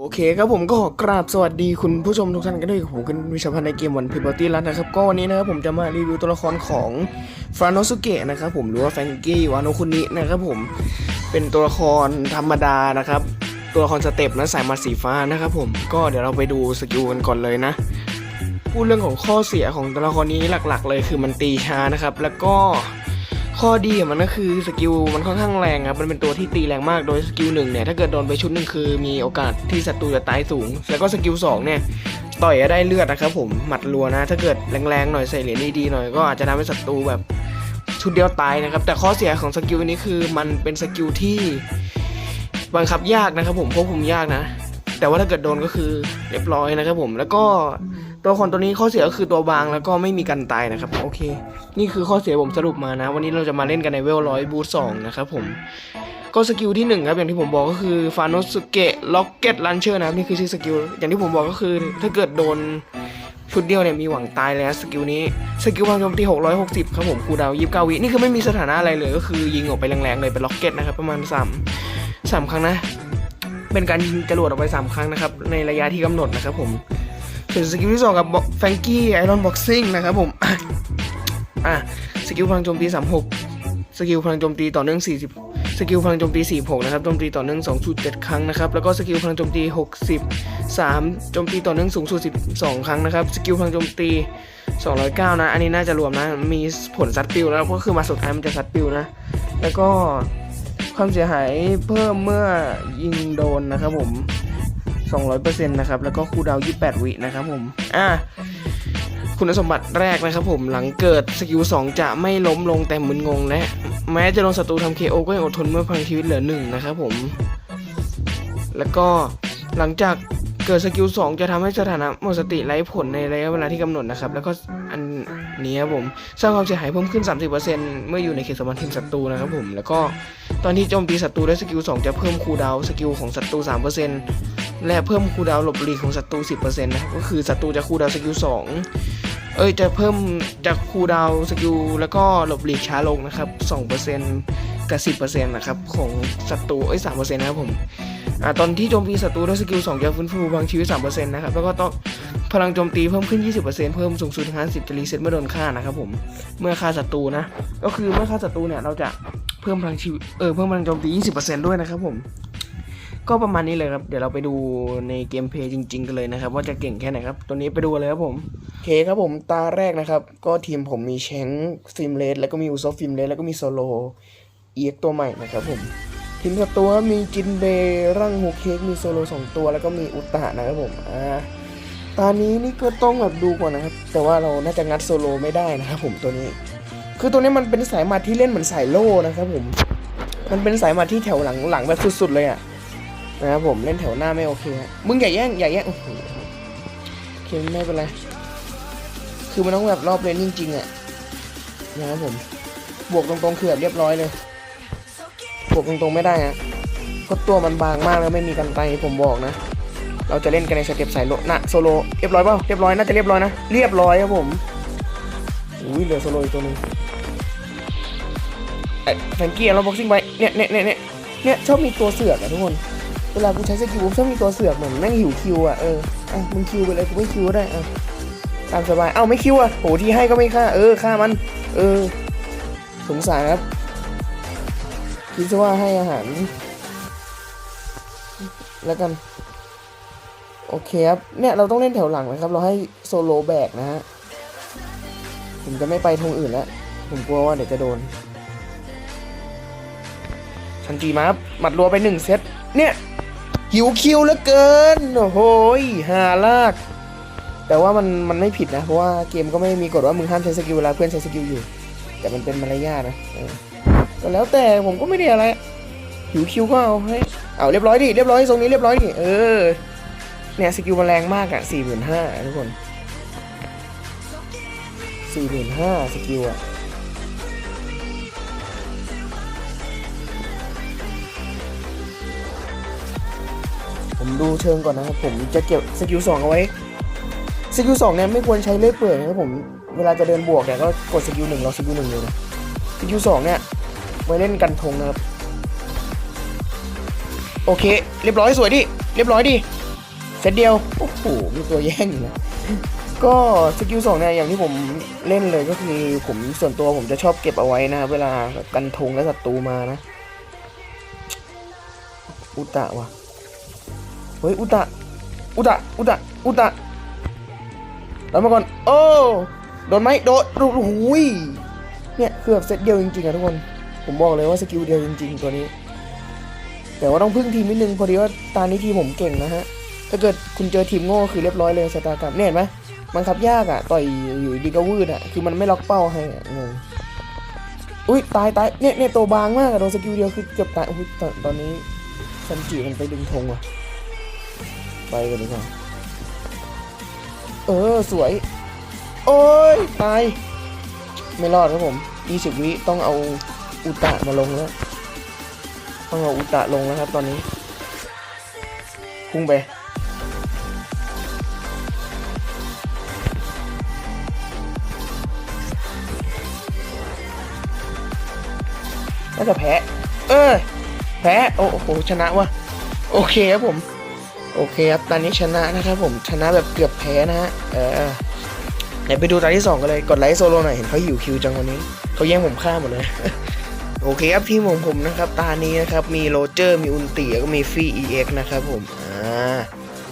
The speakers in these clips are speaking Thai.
โอเคครับผมก็ขอกราบสวัสดีคุณผู้ชมทุกท่านกันด้วยกับผมกันวิชาพันธ์ในเกมวันพิบตี้รัตนะครับก็วันนี้นะครับผมจะมารีวิวตัวละครของฟรานโนสุเกะนะครับผมหรือว่าแฟงกี้วานโนคุนินะครับผมเป็นตัวละครธรรมดานะครับ ตัวละครสเต็ปนะสายมาสีฟ้านะครับผมก็เดี๋ยวเราไปดูสกิลกันก่อนเลยนะ พูดเรื่องของข้อเสียของตัวละครนี้หลักๆ เลยคือมันตีช้านะครับแล้วก็ ข้อดีของมันก็คือสกิลมันค่อนข้างแรงครับ มันเป็นตัวที่ตีแรงมาก โดยสกิลหนึ่งเนี่ย ถ้าเกิดโดนไปชุดหนึ่งคือมีโอกาสที่ศัตรูจะตายสูง แล้วก็สกิลสองเนี่ย ต่อยได้เลือดนะครับผม หมัดรัวนะ ถ้าเกิดแรงๆหน่อยใส่เหรียญดีๆหน่อยก็อาจจะทำให้ศัตรูแบบชุดเดียวตายนะครับ แต่ข้อเสียของสกิลนี้คือมันเป็นสกิลที่บังคับยากนะครับผมควบคุมยากนะ แต่ว่าถ้าเกิดโดนก็คือเรียบร้อยนะครับผม แล้วก็ ตัวละครตัวนี้ข้อเสียก็คือตัวบางแล้วก็ไม่มีกันตายนะครับโอเค นี่คือข้อเสียผมสรุปมานะ วันนี้เราจะมาเล่นกันในเวลร้อยบูทสองนะครับผมก็สกิลที่หนึ่งครับอย่างที่ผมบอกก็คือฟานโนสุเกะล็อกเก็ตลันเชอร์นะครับนี่คือชื่อสกิลอย่างที่ผมบอกก็คือ ถ้าเกิดโดนชุดเดียวเนี่ยมีหวังตายเลยนะสกิลนี้สกิลพลังโจมตี 660 ครับผมคูดาวน์29วินี่คือไม่มีสถานะอะไรเลยก็คือยิงออกไปแรงๆเลยเป็นล็อกเก็ตนะครับประมาณ3 3 ครั้งนะ เป็นการยิงจรวดออกไป 3 ครั้งนะครับในระยะที่กำหนดนะครับผม ส่วนสกิลที่2กับแฟงกี้ไอรอนบ็อกซิ่งนะครับผม อะสกิลพลังโจมตี 36 สกิลพลังโจมตีต่อเนื่อง 40 สกิลพลังโจมตี 46 นะครับ โจมตีต่อเนื่อง 2.7 ครั้งนะครับ แล้วก็สกิลพลังโจมตี 63 โจมตีต่อเนื่องสูงสุด 12 ครั้งนะครับ สกิลพลังโจมตี 209 นะ อันนี้น่าจะรวมนะ มีผลซัดปิวแล้วก็คือมาสุดท้ายมันจะซัดปิวนะ แล้วก็ความเสียหายเพิ่มเมื่อยิงโดนนะครับผม 200%นะครับ แล้วก็คูลดาวน์28 วินะครับผม อะคุณสมบัติแรกนะครับผม หลังเกิดสกิล 2 จะไม่ล้มลงแต่มึนงงและ แม้จะโดนศัตรูทำ KO ก็ยังอดทนเมื่อพลังชีวิตเหลือ 1 นะครับผม แล้วก็หลังจากเกิดสกิล 2 จะทำให้สถานะหมดสติไร้ผลในระยะเวลาที่กำหนดนะครับ แล้วก็อันนี้ครับผมสร้างความเสียหายเพิ่มขึ้น 30%เมื่ออยู่ในเขตสมบัติทีมศัตรูนะครับผม แล้วก็ตอนที่โจมตีศัตรูด้วยสกิล 2 จะเพิ่มคูลดาวสกิลของศัตรู 3% และเพิ่มคูดาวหลบหลีกของศัตรู 10%นะครับก็คือศัตรูจะคูดาวสกิล2เอ้ยจะเพิ่มจากคูดาวสกิลแล้วก็หลบหลีกช้าลงนะครับ 2%กับ 10%นะครับของศัตรูเอ้ย3%นะครับผมอ่าตอนที่โจมตีศัตรูด้วยสกิล2จะฟื้นฟูพลังชีวิต3%นะครับแล้วก็ต้องพลังโจมตีเพิ่มขึ้น 20%เพิ่มสูงสุดถึง50จะรีเซ็ตเมื่อโดนฆ่านะครับผมเมื่อฆ่าศัตรูนะก็คือเมื่อฆ่าศัตรูเนี่ยเราจะเพิ่มพลังชีวิตเออเพิ่มพลังโจมตี 20%ด้วยนะครับผม ก็ประมาณนี้เลยครับ เดี๋ยวเราไปดูในเกมเพย์จริง ๆ กันเลยนะครับ ว่าจะเก่งแค่ไหนครับ ตัวนี้ไปดูเลยครับผมโอเคครับผมตาแรกนะครับ ก็ทีมผมมีแชงฟิล์มเลสแล้วก็มีอุซอฟฟิล์มเลสแล้วก็มีโซโลเอ็กตัวใหม่นะครับผมทีมศัตรูมีจินเบร่างโฮเคกมีโซโลสองตัว แล้วก็มีอุตตะนะครับผมอ่าตอนนี้นี่ก็ต้องแบบดูก่อนนะครับ แต่ว่าเราน่าจะงัดโซโลไม่ได้นะครับผมตัวนี้ คือตัวนี้มันเป็นสายมัดที่เล่นเหมือนสายโล่นะครับผมมันเป็นสายมัดที่แถวหลังหลังแบบสุดๆเลยอะ นะครับผมเล่นแถวหน้าไม่โอเคฮะมึงอย่าแย่งอย่าแย่งโอ้โหโอเคไม่เป็นไร คือมันต้องแบบรอบเลนจริงๆอะนะครับผม บวกตรงๆคือแบบเรียบร้อยเลย บวกตรงๆไม่ได้ฮะเพราะตัวมันบางมากแล้วไม่มีกันไกรผมบอกนะ เราจะเล่นกันในสเต็ปสายโลนะโซโลเรียบร้อยเปล่าเรียบร้อยน่าจะเรียบร้อยนะเรียบร้อยครับผมอุ้ยเหลือโซโลอีกตัวนึงไอ้แฟงกี้เราบ็อกซิ่งไปเนี่ยเนี่ยเนี่ยเนี่ยเนี่ยชอบมีตัวเสือกอะทุกคน เวลากูใช้สกิลผมชอบมีตัวเสือกเหมือนแม่งหิวคิวอะเอออะมึงคิวไปเลยกูไม่คิวได้อะตามสบายเอ้าไม่คิวอะโหที่ให้ก็ไม่ฆ่าเออฆ่ามัน เออ สงสารครับคิดซะว่าให้อาหาร แล้วกัน โอเคครับเนี่ยเราต้องเล่นแถวหลังนะครับ เราให้โซโลแบกนะฮะผมจะไม่ไปทงอื่นแล้วผมกลัวว่าเดี๋ยวจะโดนชันจีมาครับหมัดรัวไปหนึ่งเซตเนี่ย หิวคิวเหลือเกิน โอ้โหยหาลาก แต่ว่ามันมันไม่ผิดนะ เพราะว่าเกมก็ไม่มีกฎว่ามึงห้ามใช้สกิลเวลาเพื่อนใช้สกิลอยู่ แต่มันเป็นมารยาทนะก็แล้วแต่ผมก็ไม่ได้อะไร หิวคิวก็เอาให้เอาเรียบร้อยดิ เรียบร้อยทรงนี้เรียบร้อยดิ เออ เนี่ยสกิลมันแรงมากอะสี่หมื่นห้าทุกคนสี่หมื่นห้าสกิลอะ ผมดูเชิงก่อนนะครับผมจะเก็บสกิลสองเอาไว้สกิลสองเนี่ยไม่ควรใช้เล่ยเปื่อยนะครับผมเวลาจะเดินบวกเนี่ยก็กดสกิลหนึ่งรอสกิลหนึ่งเลยนะสกิลสองเนี่ยไว้เล่นกันทงนะครับโอเค เรียบร้อยสวยดิเรียบร้อยดิเซตเดียวโอ้โหมีตัวแย่งอยู่นะก็สกิลสองเนี่ยอย่างที่ผมเล่นเลยก็คือผมส่วนตัวผมจะชอบเก็บเอาไว้นะเวลากันทงและศัตรูมานะอุตะวะ ฮ้ยอุตะอุตะอุตะอุตะแล้วมาก่อน โอ้โดนไหมโดนโอ้โหยเนี่ยเคือบเซตเดียวจริงๆอะทุกคน ผมบอกเลยว่าสกิลเดียวจริง ๆ ตัวนี้ แต่ว่าต้องพึ่งทีมนิดนึงพอดีว่าตานี้ทีผมเก่งนะฮะ ถ้าเกิดคุณเจอทีมโง่คือเรียบร้อยเลยสตาร์กรรมเนี่ยเห็นไหมมันขับยากอะต่อยอยู่ดีก็วืดอะคือมันไม่ล็อกเป้าให้อะงงอุ้ยตายตายเนี่ยเนี่ยตัวบางมากอะโดนสกิลเดียวคือเกือบตายอุ้ยตอนตอนนี้ซันจิมันไปดึงธงว่ะ ไปกันดีกว่าเออสวย โอ้ยตาย ไม่รอดครับผม 20 วิต้องเอาอุตะมาลงแล้ว ต้องเอาอุตะลงแล้วครับตอนนี้ พุ่งไป น่าจะแพ้ เออแพ้ โอ้โห ชนะวะโอเคครับผม โอเคครับตอนนี้ชนะนะครับผมชนะแบบเกือบแพ้นะฮะเออเดี๋ยวไปดูตอนที่สองกันเลยกดไลค์โซโลหน่อยเห็นเขาหิวคิวจังวันนี้เขาแย่งผมฆ่าหมดเลย โอเคครับทีมของผมนะครับ ตานี้นะครับมีโรเจอร์มีอุนตีแล้วก็มีฟรี EX นะครับผมอ่า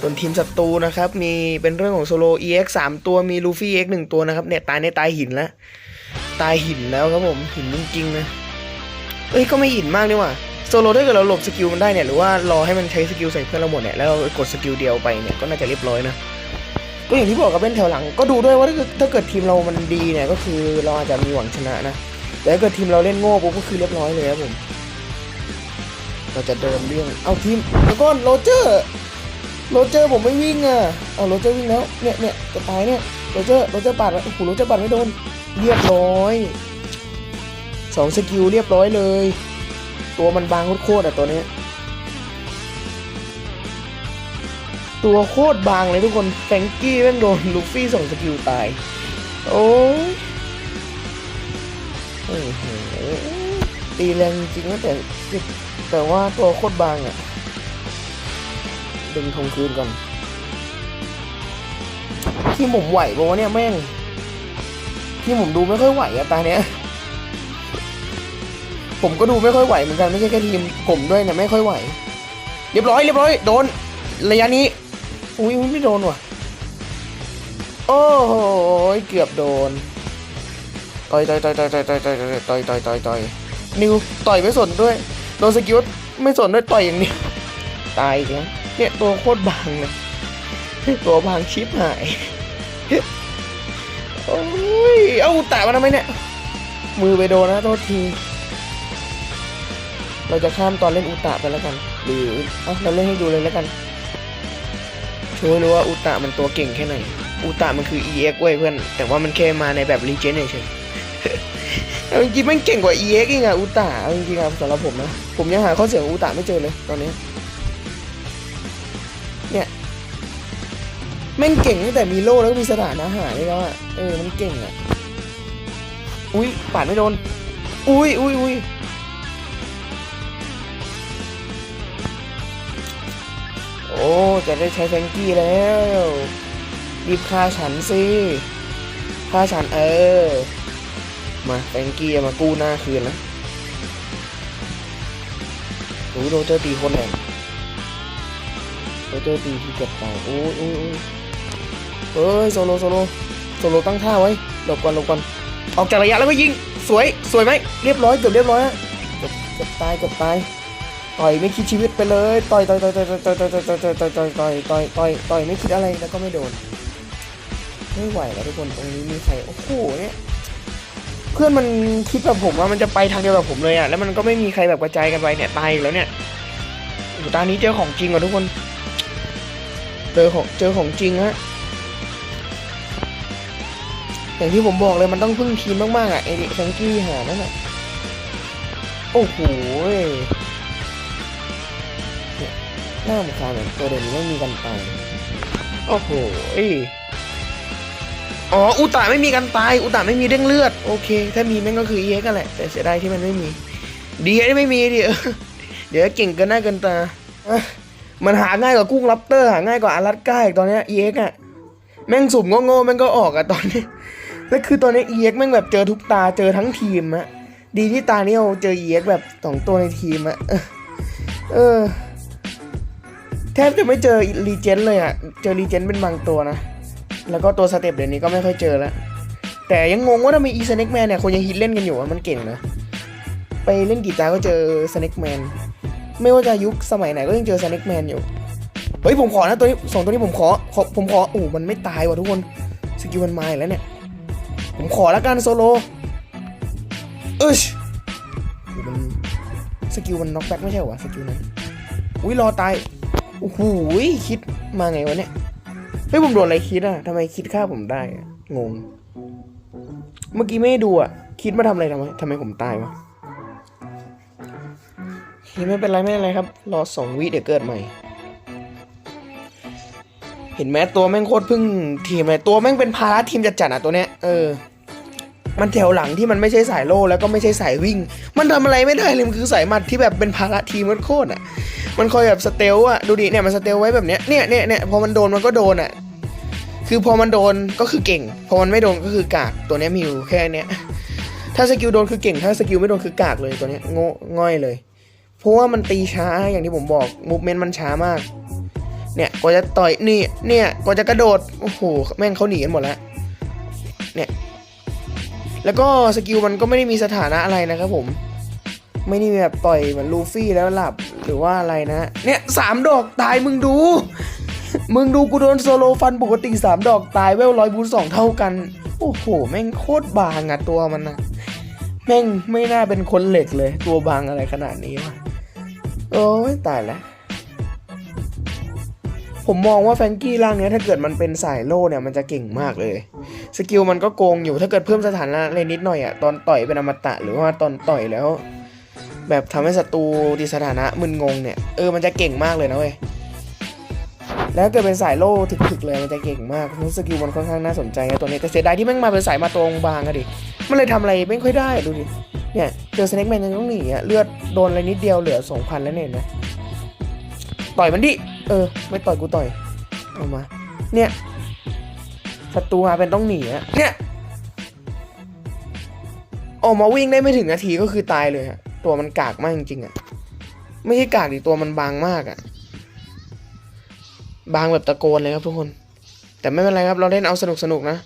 ส่วนทีมศัตรูนะครับมีเป็นเรื่องของโซโล EX 3ตัวมีลูฟี่ EX 1ตัวนะครับเนี่ยตายในตายหินแล้วตายหินแล้วครับผมหินจริงๆนะเอ้ยก็ไม่หินมากนี่หว่า โซโลถ้าเกิดเราหลบสกิลมันได้เนี่ยหรือว่ารอให้มันใช้สกิลใส่เพื่อนเราหมดเนี่ยแล้วเรากดสกิลเดียวไปเนี่ยก็น่าจะเรียบร้อยนะก็อย่างที่บอกกับเล่นแถวหลังก็ดูด้วยว่าถ้าเกิดทีมเรามันดีเนี่ยก็คือเราอาจจะมีหวังชนะนะแต่ถ้าเกิดทีมเราเล่นโง่ปุ๊บก็คือเรียบร้อยเลยครับผมเราจะเดินเรื่องเอาทีมแล้วก็โรเจอร์โรเจอร์ผมไม่วิ่งอะเอาโรเจอร์วิ่งแล้วเนี่ยเนี่ยจะตายเนี่ยโรเจอร์โรเจอร์ปาดแล้วโอ้โหโรเจอร์ปาดไม่โดนเรียบร้อยสองสกิลเรียบร้อยเลย ตัวมันบางโคตรอะตัวนี้ ตัวโคตรบางเลยทุกคนแฟงกี้แม่งโดนลูฟี่ส่งสกิลตาย โอ้โอ้โหตีแรงจริงนะแต่แต่ว่าตัวโคตรบางอะดึงทงคืนก่อนที่ผมไหวปะวะเนี่ยแม่งที่ผมดูไม่ค่อยไหวอะตาเนี้ย ผมก็ดูไม่ค่อยไหวเหมือนกันไม่ใช่แค่ทีมผมด้วยเนี่ยไม่ค่อยไหว เรียบร้อยเรียบร้อยโดนระยะนี้อุ้ยไม่โดนว่ะ โอ้โหเกือบโดนต่อยต่อยต่อยต่อยต่อยต่อยต่อยต่อยต่อยต่อยต่อยนิวต่อยไม่สนด้วยโดนสกิลไม่สนด้วยต่อยอย่างนี้ตายอีกแล้วเนี่ยตัวโคตรบางเลยตัวบางชิปหายโอ้ยเอาแตะมาทำไมเนี่ยมือไปโดนนะโทษที เราจะข้ามตอนเล่นอุตะไปแล้วกัน หรือเอ้าเราเล่นให้ดูเลยแล้วกันโชว์ให้รู้ว่าอุตะมันตัวเก่งแค่ไหน อุตะมันคือ EX เว้ยเพื่อน แต่ว่ามันแค่มาในแบบรีเจนเฉยเอาจริงๆมันเก่งกว่า EX อีกอะอุตะเอาจริงๆครับสำหรับผมนะ ผมยังหาข้อเสียของอุตะไม่เจอเลยตอนนี้ เนี่ยแม่งเก่งตั้งแต่มีโล่แล้วก็มีสถานะหายด้แล้วอะเออ มันเก่งอะอุ้ยปาดไม่โดน อุ้ยอุ้ยอุ้ย โอ้จะได้ใช้แฟงกี้แล้วรีบฆ่าฉันสิฆ่าฉันเออ มาแฟงกี้มากู้หน้าคืนนะโอ้โรเจอร์ตีคนแรงโรเจอร์ตีที่เกือบตาโอ้ยโอ้ยโอ้ยเฮ้ยโซโลโซโลโซโลตั้งท่าไว้หลบก่อนหลบก่อนออกจากระยะแล้วก็ยิง สวย สวยไหมเรียบร้อยเกือบเรียบร้อยอะเกือบเกือบตายเกือบตาย ต่อยไม่คิดชีวิตไปเลยต่อยต่อยต่อยต่อยต่อยต่อยต่อยต่อยต่อยต่อยต่อยต่อยต่อยต่อยไม่คิดอะไรแล้วก็ไม่โดนไม่ไหวแล้วทุกคนตรงนี้มีใครโอ้โหเนี่ยเพื่อนมันคิดแบบผมว่ามันจะไปทางเดียวกับผมเลยอะแล้วมันก็ไม่มีใครแบบกระจายกันไปเนี่ยตายอีกแล้วเนี่ยอ้โหตอนนี้เจอของจริงอะทุกคนเจอของเจอของจริงฮะอย่างที่ผมบอกเลยมันต้องพึ่งทีมมากๆอะไอ้แฟรงกี้หานั่นอะโอ้โห น่ารำคาญแบบตัวเด่นไม่มีกันตายโอ้โหอ๋ออุตะไม่มีกันตาย อุตะไม่มีเด้งเลือด โอเค ถ้ามีแม่งก็คือเอ็กกันแหละ แต่เสียดายที่มันไม่มี ดีที่ไม่มีเดิเออเดี๋ยวเก่งกินหน้ากินตา มันหาง่ายกว่ากุ้งลับเตอร์หาง่ายกว่าอารัสก้าอีกตอนเนี้ยเอ็กอะแม่งสุ่มโง่ๆแม่งก็ออกอะตอนนี้ แล้วคือตอนนี้เอ็กแม่งแบบเจอทุกตาเจอทั้งทีมอะดีที่ตาเนี้เราเจอเอ็กแบบสองตัวในทีมอะเออ ทบจะไม่เจอรีเจนเลยอะเจอรีเจนเป็นบางตัวนะ แล้วก็ตัวสเต็ปเดี๋ยวนี้ก็ไม่ค่อยเจอแล้ว แต่ยังงงว่าทำไมอีสเน็กแมนเนี่ยคนยังฮิตเล่นกันอยู่อะมันเก่งนะ ไปเล่นกีตาร์ก็เจอสเน็กแมน ไม่ว่าจะยุคสมัยไหนก็ยังเจอสเน็กแมนอยู่ เฮ้ยผมขอนะตัวนี้สองตัวนี้ผมขอขอผมขอโอ้มันไม่ตายว่ะทุกคน สกิลมันมาอีกแล้วเนี่ย ผมขอล้วกันโซโลเอ้ยโอ้มันสกิลมันน็อกแบ็กไม่ใช่เหรอสกิลนั้น อุ้ยรอตาย โอ้โหคิดมาไงวะเนี่ยเฮ้ยผมโดนอะไรคิดอะทำไมคิดฆ่าผมได้องง เมื่อกี้ไม่ดูอะ คิดมาทำอะไรทำไมทำไมผมตายวะโอเคไม่เป็นไรไม่เป็นไรครับ รอสองวิเดี๋ยวเกิดใหม่ เห็นไหมตัวแม่งโคตรพึ่งทีมเลยตัวแม่งเป็นภาระทีมจัดจัดๆอะตัวเนี้ยเออ มันแถวหลังที่มันไม่ใช่สายโล่แล้วก็ไม่ใช่สายวิ่ง มันทำอะไรไม่ได้เลยมันคือสายมัดที่แบบเป็นภาระทีมมันโคตรอะ มันคอยแบบสเตลอะดูดิเนี่ยมันสเตลไว้แบบเนี้ยเนี่ยเนี่ยเนี่ยพอมันโดนมันก็โดนอะคือพอมันโดนก็คือเก่ง พอมันไม่โดนก็คือกากตัวเนี้ยมีอยู่แค่เนี้ยถ้าสกิลโดนคือเก่ง ถ้าสกิลไม่โดนคือกากเลยตัวเนี้ยโง่ง่อยเลย เพราะว่ามันตีช้าอย่างที่ผมบอกมูฟเมนต์มันช้ามาก เนี่ยกว่าจะต่อยนี่เนี่ยกว่าจะกระโดดโอ้โหแม่งเขาหนีกันหมดแล้วเนี่ย แล้วก็สกิลมันก็ไม่ได้มีสถานะอะไรนะครับผมไม่ได้มีแบบต่อยเหมือนลูฟี่แล้วหลับหรือว่าอะไรนะ เนี่ยสามดอกตายมึงดู มึงดูกูโดนโซโลฟันปกติสามดอกตายเวลร้อยบูสองเท่ากัน โอ้โห แม่งโคตรบางอะตัวมันนะแม่งไม่น่าเป็นคนเหล็กเลย ตัวบางอะไรขนาดนี้วะโอ้ยตายแล้วผมมองว่าแฟงกี้ร่างเนี้ยถ้าเกิดมันเป็นสายโล่เนี่ยมันจะเก่งมากเลย สกิลมันก็โกงอยู่ถ้าเกิดเพิ่มสถานะอะไรนิดหน่อยอะตอนต่อยเป็นอมตะหรือว่าตอนต่อยแล้ว แบบทำให้ศัตรูติดสถานะมึนงงเนี่ยเออมันจะเก่งมากเลยนะเว้ยแล้วเกิดเป็นสายโล่ถึกๆเลยมันจะเก่งมากเพราะสกิลมันค่อนข้างน่าสนใจนะตัวนี้แต่เสียดายที่แม่งมาเป็นสายมาตรงบางอะดิมันเลยทำอะไรไม่ค่อยได้ดูดิเนี่ยเจอสเน็กแมนยังต้องหนีอะเลือดโดนอะไรนิดเดียวเหลือสองพันแล้วเนี่ยนะต่อยมันดิเออ ไม่ต่อยกูต่อยเอามา เนี่ย ศัตรูมาเป็นต้องหนีอะเนี่ยออกมาวิ่งได้ไม่ถึงนาทีก็คือตายเลยอะตัวมันกากมากจริงๆอะไม่ใช่กากดิตัวมันบางมากอะบางแบบตะโกนเลยครับทุกคน แต่ไม่เป็นไรครับเราเล่นเอาสนุกสนุกนะ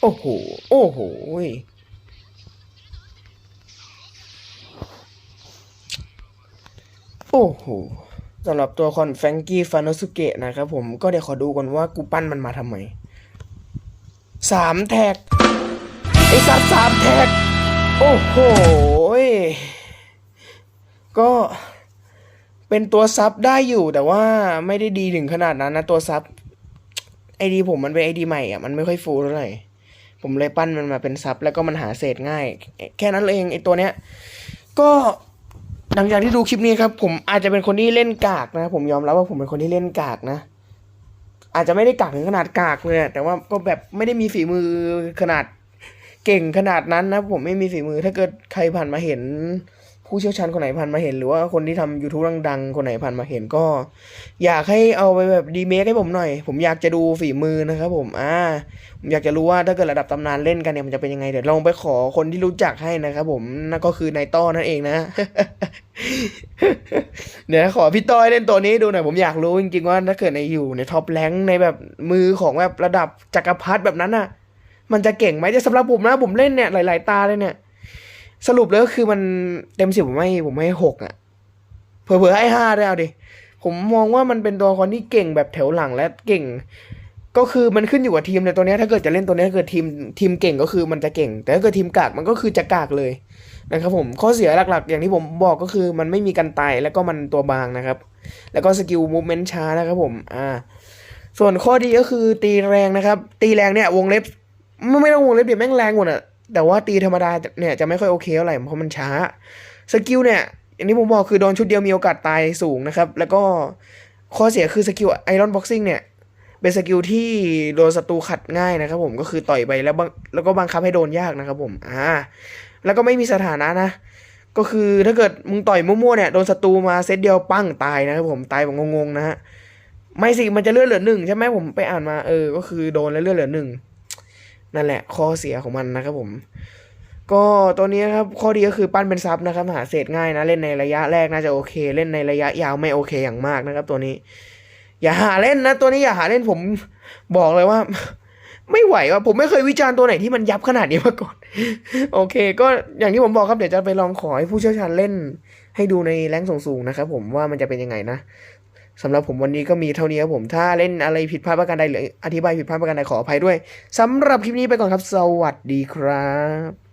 โอ้โห โอ้โห โอ้โห สำหรับตัวคอนแฟงกี้ฟานอสุเกะนะครับผมก็เดี๋ยวขอดูก่อนว่ากูปั้นมันมาทำไมสามแท็ก ไอ้สัตว์สามแท็ก โอ้โห ก็เป็นตัวซับได้อยู่แต่ว่าไม่ได้ดีถึงขนาดนั้นนะตัวซับไอดีผมมันเป็นไอดีใหม่อะมันไม่ค่อยฟูเท่าไหร่ผมเลยปั้นมันมาเป็นซับแล้วก็มันหาเศษง่าย แค่นั้นเองไอตัวเนี้ย ก็ หลังจากที่ดูคลิปนี้ครับ ผมอาจจะเป็นคนที่เล่นกากนะ ผมยอมรับว่าผมเป็นคนที่เล่นกากนะ อาจจะไม่ได้กากถึงขนาดกากเลยแต่ว่าก็แบบไม่ได้มีฝีมือขนาดเก่งขนาดนั้นนะ ผมไม่มีฝีมือถ้าเกิดใครผ่านมาเห็น ผู้เชี่ยวชาญคนไหนผ่านมาเห็น หรือว่าคนที่ทำ YouTube ดังๆ คนไหนผ่านมาเห็นก็ อยากให้เอาไปแบบดีเมคให้ผมหน่อย ผมอยากจะดูฝีมือนะครับผมอ่าผมอยากจะรู้ว่าถ้าเกิดระดับตำนานเล่นกันเนี่ยมันจะเป็นยังไงเดี๋ยวลองไปขอคนที่รู้จักให้นะครับผมนั่นก็คือนายต้อนั่นเองนะ เดี๋ยวขอพี่ต้อยเล่นตัวนี้ดูหน่อยผมอยากรู้จริงๆว่าถ้าเกิดในอยู่ในท็อปแรงในแบบมือของแบบระดับจักรพรรดิแบบนั้นอะ มันจะเก่งไหมแต่สำหรับผมนะผมเล่นเนี่ยหลาย ๆ ตาเลยเนี่ย สรุปแล้วคือมันเต็มสิบผมให้ผมให้หกอะเผื่อๆให้ห้าได้เอาดิผมมองว่ามันเป็นตัวละครที่เก่งแบบแถวหลังและเก่ง ก็คือมันขึ้นอยู่กับทีมในตัวนี้ถ้าเกิดจะเล่นตัวนี้ถ้าเกิดทีมทีมเก่งก็คือมันจะเก่ง แต่ถ้าเกิดทีมกากมันก็คือจะกากเลยนะครับผมข้อเสียหลักๆ อย่างที่ผมบอกก็คือมันไม่มีกันตายแล้วก็มันตัวบางนะครับ แล้วก็สกิลมูฟเมนต์ช้านะครับผมอ่าส่วนข้อดีก็คือตีแรงนะครับ ตีแรงเนี่ยวงเล็บไม่ไม่ต้องวงเล็บเดี๋ยวแม่งแรงหมดอะ แต่ว่าตีธรรมดาเนี่ยจะไม่ค่อยโอเคเท่าไหร่เพราะมันช้าสกิลเนี่ยอย่างที่ผมบอกคือโดนชุดเดียวมีโอกาสตายสูงนะครับ แล้วก็ข้อเสียคือสกิลไอรอนบ็อกซิ่งเนี่ยเป็นสกิลที่โดนศัตรูขัดง่ายนะครับผมก็คือต่อยไปแล้วบังแล้วก็บังคับให้โดนยากนะครับผมอ่าแล้วก็ไม่มีสถานะนะ ก็คือถ้าเกิดมึงต่อยมั่วๆเนี่ยโดนศัตรูมาเซตเดียวปั้งตายนะครับผมตายแบบงงๆนะฮะไม่สิมันจะเลือดเหลือหนึ่งใช่ไหมผมไปอ่านมาเออ ก็คือโดนแล้วเลือดเหลือหนึ่ง นั่นแหละข้อเสียของมันนะครับผม ก็ตัวนี้ครับข้อดีก็คือปั้นเป็นซับนะครับหาเศษง่ายนะเล่นในระยะแรกน่าจะโอเค เล่นในระยะยาวไม่โอเคอย่างมากนะครับ ตัวนี้ อย่าหาเล่นนะ ตัวนี้อย่าหาเล่นผมบอกเลยว่า ไม่ไหวว่าผมไม่เคยวิจารณ์ตัวไหนที่มันยับขนาดนี้มาก่อน โอเค ก็อย่างที่ผมบอกครับเดี๋ยวจะไปลองขอให้ผู้เชี่ยวชาญเล่น ให้ดูในแรงสูงๆนะครับผมว่ามันจะเป็นยังไงนะ สำหรับผมวันนี้ก็มีเท่านี้ครับผม ถ้าเล่นอะไรผิดพลาดประการใดหรืออธิบายผิดพลาดประการใดขออภัยด้วยสำหรับคลิปนี้ไปก่อนครับ สวัสดีครับ